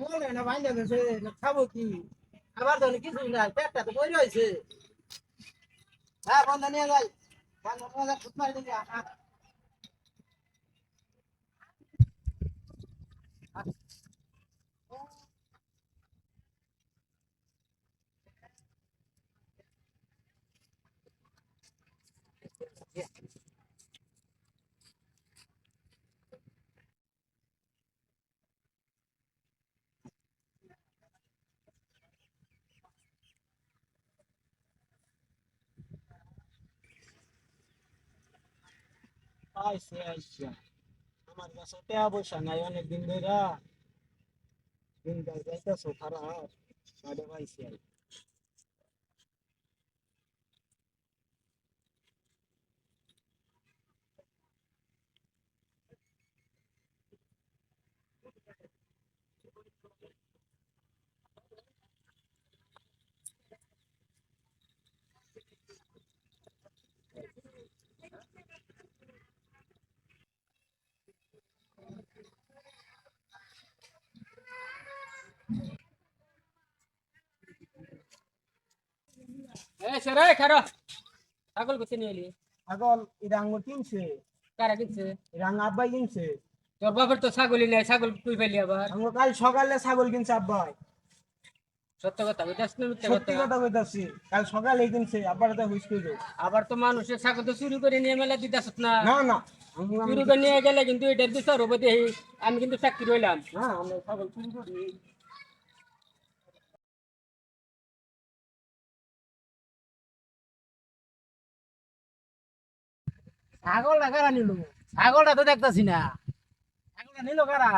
বলে না, বাইন্দা গেছে খাব কি? আবার তো কিছু নাই, পেটটা তো বই রয়েছে। হ্যাঁ বন্ধ, নিয়ে যাই। বন্ধ নিয়ে যাই খুব মারি দিবি আ আইসা আইসে আমার কাছে টাকা পয়সা নাই অনেক দিন ধরে দিনকাল যাইতেছো খারাপ পাইছে পাইছি এ ছাগল নিয়ে এলি? এটা কিনছে। কারা কিনছে? এটা আঙ্গ আব্বাই কিনছে। তোর তো ছাগলই নাই ছাগল তুই পেলি আবার। কাল সকালে ছাগল কিনছে আব্বাই। সত্য কথা বুঝাস না মিথ্যা সত্যি কথা। কইতাছি কাল সকালে কিনছে তো হুইস কইলো আবার তো মানুষের ছাগল তো চুরি করে নিয়ে মেলা দিতাস না। না না। চুরি করে নিয়ে গেলে কিন্তু হবে দেখি আমি কিন্তু চাকরি রইলাম আমরা ছাগল চুরি করি। ছাগলটা কারা নিল? ছাগলটা তো দেখতাছি না। ছাগলটা নিল কারা?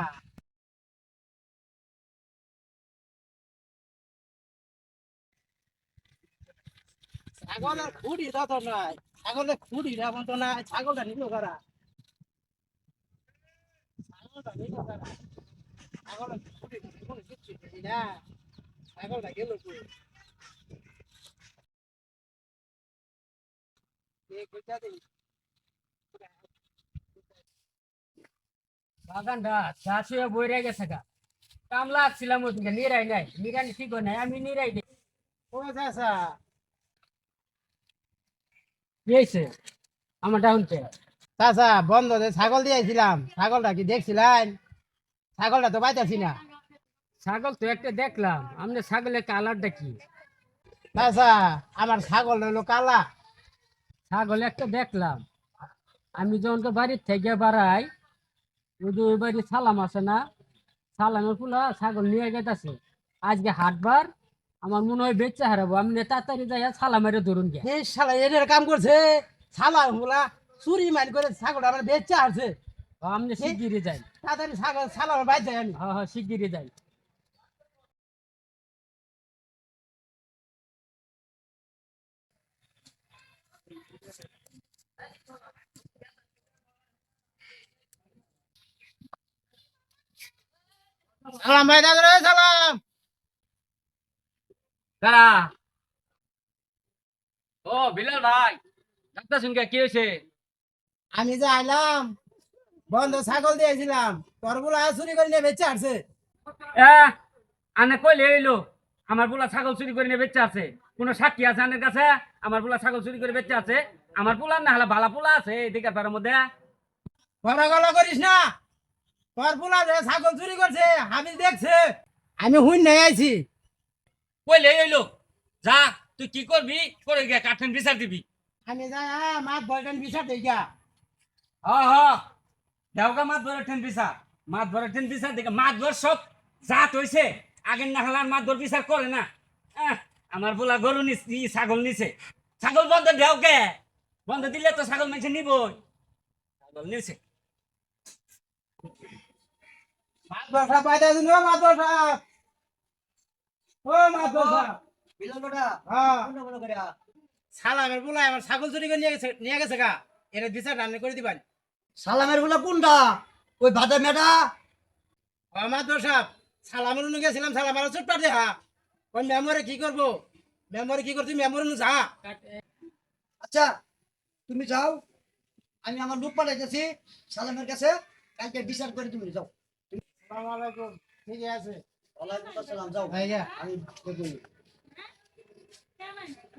ছাগলের খুঁড়ি তো নাই। ছাগলের খুঁড়ি তো নাই। ছাগলটা নিল কারা? ছাগলটা নিল কারা? ছাগলের খুঁড়ি কিচ্ছু না। ছাগলটা গেল কই? বাগানটা চাষ হয়ে বইরে গেছে গা। কামলা আসছিলাম ওদিকে, নিরাই নাই। নিরানি ঠিক নাই, আমি নিরাই দিই ও বন্ধ ছাগল দিয়েছিলাম ছাগলটা কি দেখছিলেন? ছাগলটা তো পাইতেছি না। ছাগল তো একটা দেখলাম। আপনি ছাগলের কালারটা কি? চাচা, আমার ছাগল হলো কালা। ছাগল একটা দেখলাম। আমি যখন তো বাড়ির থেকে বাড়াই ওই যে ওই বাড়ি সালাম আছে না সালামের ফুলা ছাগল নিয়ে গেছে আজকে হাটবার আমার মনে হয় বেচে হারাবো। আমি তাড়াতাড়ি যাই সালামের ধরুন গে এই শালা এদের কাম করছে। ছালা গুলা চুরি মারি করে ছাগল আমার বেচা আছে আপনি শিগগিরি যাই। তাড়াতাড়ি ছাগল ছালা আমার বাইর যাই আমি। হ্যাঁ হ্যাঁ শিগগিরি যাই। সালাম ভাই দাদা রে সালাম। দাঁড়া ও বিলাল ভাই ডাক্তার শুনকে কি হয়েছে? আমি যে আইলাম বন্ধ ছাগল দিয়েছিলাম তোরগুলা চুরি করে নিয়ে বেচে আসছে এ আনে কইলে এলো আমার পোলা ছাগল চুরি করে নিয়ে বেঁচে আছে। কোন সাক্ষী আছে আনের কাছে? আমার পোলা ছাগল চুরি করে বেঁচে আছে। আমার পোলা না হলে ভালা পোলা আছে এদিকে তার মধ্যে। গলা করিস না। তোর পোলা যে ছাগল চুরি করছে হাবিল দেখছে। আমি হুইন নাই আইছি। কইলে এলো যা তুই কি করবি? করে গিয়ে কাঠেন বিচার দিবি। আমি হ্যাঁ মাছ বলটেন বিচার দেই গা। হ হ। দেওগা মাছ ধরে ঠেন বিচার। মাছ ধরে ঠেন বিচার দেখে মাছ ধর সব জাত হইছে। আগের না হলে আর মাছ ধর বিচার করে না। আমার পোলা গরু নিছি ছাগল নিছে। ছাগল বন্ধ দেওকে বন্ধ দিলে তো ছাগল মেছে নিবই। ছাগল নিছে। ও হ্যাঁ। সালামের পোলা আমার ছাগল চুরি করে নিয়ে গেছে নিয়ে গেছে গা। এর বিচার রান্না করে দিবেন। সালামের বলে কোনটা? ওই বাদে মেটা সালামের উনি গেছিলাম সালাম আর চুট পাঠে হা ওই মেমোরে কি করব? মেমোরে কি করছি মেমোরে যা। আচ্ছা তুমি যাও। আমি আমার লোক পাঠাইতেছি সালামের কাছে কালকে বিচার করে তুমি যাও। আসসালামু আলাইকুম ঠিক আছে? ওয়ালাইকুম আসসালাম যাও। ভাই আমি দেখব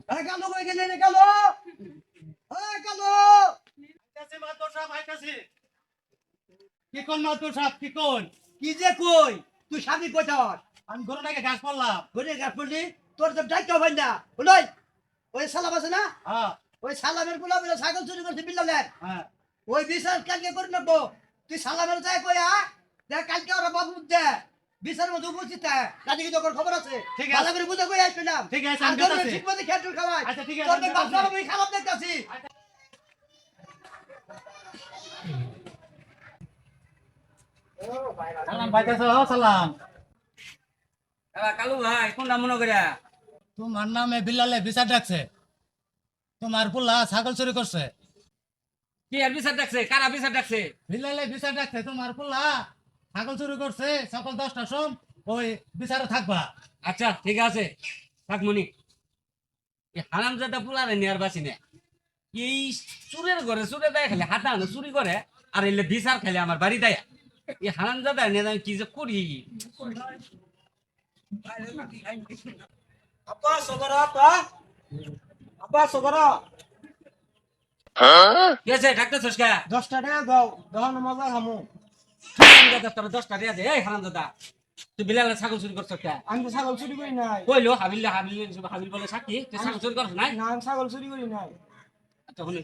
আরে কালো কই গেলে রে কালো? এই কালো! আইতাছি মাতবর সাহেব আইতাছি কি কোন মাতবর সাহেব কি কোন? কি যে কই? তুই স্বামী কইতাস আমি গরু নাকি ঘাস পড়লাম। ঘুরে গাছ পড়লি? তোর তো ডাক্তার ভাই না। বলই ওই সালাম আছে না? হ্যাঁ। ওই সালামেরগুলা বলে ছাগল চুরি করছে বিল্লালের। হ্যাঁ। ওই বিচার কালকে করে নেব। তুই সালামের যায় কইয়া দেখ কালকে ওরা বাবু দে বিচার মধ্যে উপস্থিত রাজি কি তোর খবর আছে ঠিক আছে। ভালো করে বুঝে কই আসছিলাম? ঠিক আছে, আর আমি তোর যাইতাছি। ঠিক মতো খেয়াল খাওয়াই আচ্ছা, ঠিক আছে, তোর আমি আমি খারাপ দেখতাছি। সালাম পাইতেছ সালাম। এবার কালু ভাই কোনটা মনে তোমার নামে বিল্লালে বিচার ডাকছে। তোমার পুল্লা ছাগল চুরি করছে। কি আর বিচার ডাকছে? কারা বিচার ডাকছে? বিল্লালে বিচার ডাকছে তোমার পুল্লা ছাগল চুরি করছে সকাল দশটার সম ওই বিচারে থাকবা। আচ্ছা ঠিক আছে। থাক মনি। এই হারাম জাদা পুলারে নেয়ার বাসি নে। এই চুরের ঘরে চুরে দেয় খালি হাতা আনো চুরি করে আর এলে বিচার খালি আমার বাড়ি দেয়। এই হারাম জাদা নিয়ে আমি কি যে করি? আপা সদর আপা। আপা সদর কি আছে? ডাক্তার সস্কা? দশটা টাকা দাও দহন মজা খামু দশটা দিয়ে দে। এই হারাম জাদা তুই বিলালে ছাগল চুরি করছ কে? আমি তো ছাগল চুরি করি নাই। কইলো হাবিল হাবিল হাবিল বলে তুই ছাগল চুরি করছ নাই? না আমি ছাগল চুরি করি নাই। আচ্ছা শুনি।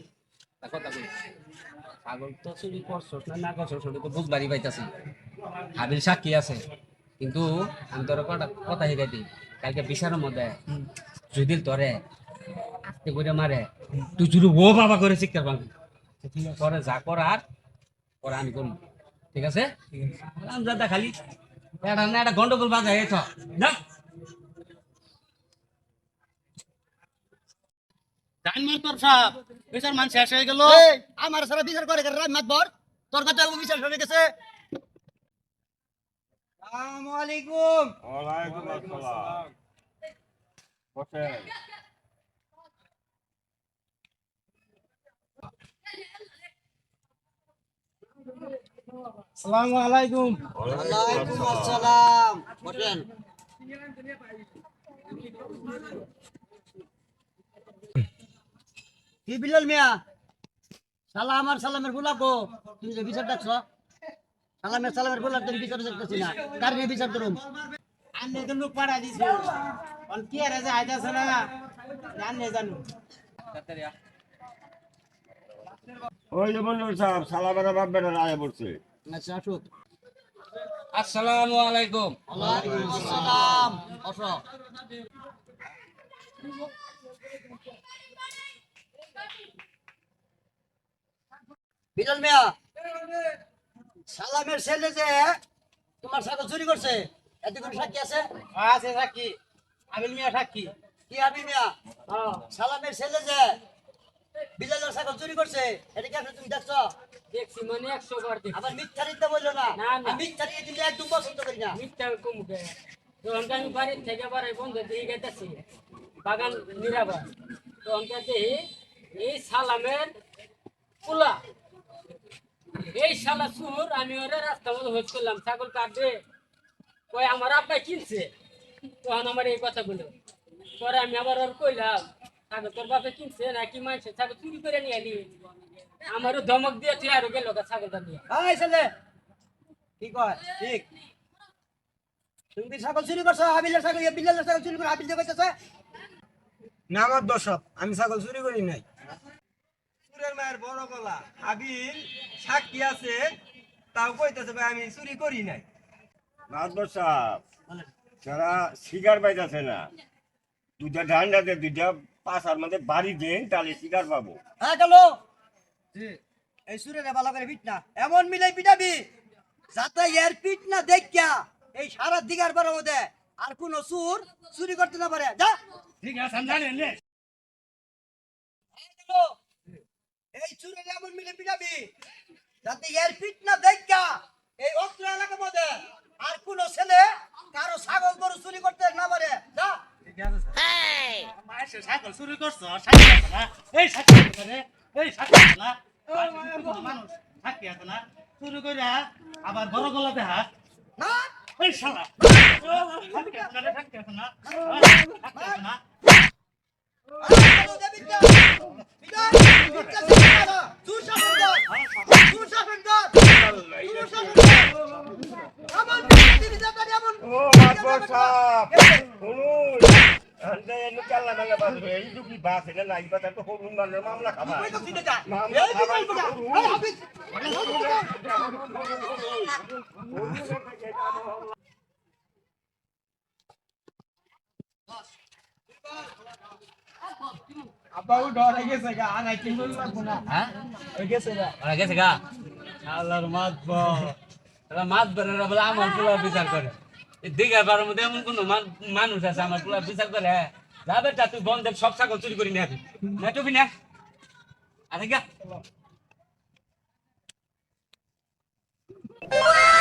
তা কথা বলি। ছাগল তো চুরি করছস না না করছস ওটা তো বুঝবারই পাইতাছি। হাবিল সাক্ষী আছে কিন্তু আমি তোর কথা কথা শিখাই দিই। কালকে বিচারের মধ্যে যদি তোরে আস্তে করে মারে। তুই যদি ও বাবা করে শিখতে পারবি পরে যা করার পরে আমি করব ঠিক আছে? আমি দাদা খালি। এটা না একটা গন্ডগোল বাজায় এই তো না সাহেব বিচার মান শেষ হয়ে গেল। এই। আমার সারা বিচার করে রাত মাতবর তোর কথা বিচার হয়ে গেছে। আসসালামু আলাইকুম। ওয়ালাইকুম আসসালাম। বসেন। আসসালামু আলাইকুম। ওয়ালাইকুম আসসালাম। বসেন। কি বিলাল মিয়া? সালা আমার সালামের গোলাপো তুমি যে বিচার ডাকছ সালামের সালামের গোলাপ তুমি বিচার দেখতেছি না। কার নিয়ে বিচার করুম? আন্নে তো লোক পাড়া দিছে। অন কি আর আইতাছে না? জানে জানু। ওই যে মন্ডল সাহেব সালামের বাপ রায় পড়ছে। আচ্ছা আসুক আসসালামু আলাইকুম। ওয়ালাইকুম আসসালাম আসো। বিলাল মিয়া সালামের ছেলে যে তোমার সাথে চুরি করছে এত কোনো সাক্ষী আছে? আছে সাক্ষী। আমিল মিয়া সাক্ষী। কি আবি মিয়া? সালামের ছেলে যে বিলালের চুরি করছে। এটা কি আপনি তুমি দেখছ? দেখছি মানে একশো বার দেখছি। আবার মিথ্যা দিতে বলল না। না, না। আমি মিথ্যা দিয়ে দিলে একদম পছন্দ করি না। মিথ্যা কমুকে তখন আমি বাড়ির থেকে বাড়াই বন্ধ দিয়ে গেতেছি। বাগান নিরাবার তখন দেখি এই সালামের পোলা। এই শালা সুর আমি ওরে রাস্তা মতো হোজ করলাম। ছাগল কাটবে। ওই আমার আব্বা কিনছে। তখন আমার এই কথা কথাগুলো পরে আমি আবার ওর কইলাম ছাগল তোর বাপে কিনছে নাকি মানছে? ছাগল চুরি করে নিয়ে এলি। আমারও ধমক দিয়ে তুই আরও গেল ছাগলটা নিয়ে। এই ছেলে কি কয়? ঠিক। তুমি ছাগল চুরি করছ? আবিলের ছাগল বিলালের ছাগল চুরি করে আবিল দিয়ে কইতেছে? না আমার দর্শক আমি ছাগল চুরি করি নাই। সুরের মায়ের বড় গলা। আবিল সাক্ষী আছে তাও কইতেছে ভাই আমি চুরি করি নাই। সাহেব তারা শিকার পাইতেছে না দুটা ধান্ডাতে দুটা পাশার মধ্যে বাড়ি দেন তাহলে শিকার পাবো। হ্যাঁ গেল। এই সুরে রে ভালো করে পিট না এমন মিলাই পিটাবি। যাতে এর পিট না দেখিয়া এই সারা দিগার বারের মধ্যে আর কোন সুর চুরি করতে না পারে। যা। ঠিক আছে আমি জানি নে। এই গেল। সুরে রে এমন মিলে পিটাবি। যাতে এর পিট না দেখিয়া এই অস্ত্র এলাকার মধ্যে আর কোন ছেলে কারও ছাগল গরু চুরি করতে না পারে। ছাগল চুরি করছ আছে এই আছে রে এই আছে না মানুষ সাক্ষী আছে না চুরি করে আবার বড় গলা দেহা এই শালা আপনারা থাকতে না থাকতে এখন না মামলা খাবা কই তো সিনে যা মামলা এই খাবা বিদায় বগা এই হাবিজ আব্বা ও ডরে গেছে গা। আনাই কি লাগবো না। হ্যাঁ? গেছে গা। গেছে গা? আল্লাহর মাতবর এরা মাতবর এরা বলে আমার পুলা বিচার করে। দিঘা পাড়ার মধ্যে এমন কোন মানুষ আছে আমার পুলা বিচার করে হ্যাঁ। যাবে তা তুই বন্ধের সব সাগর চুরি করি না না টুপি না আরে গা। Wow!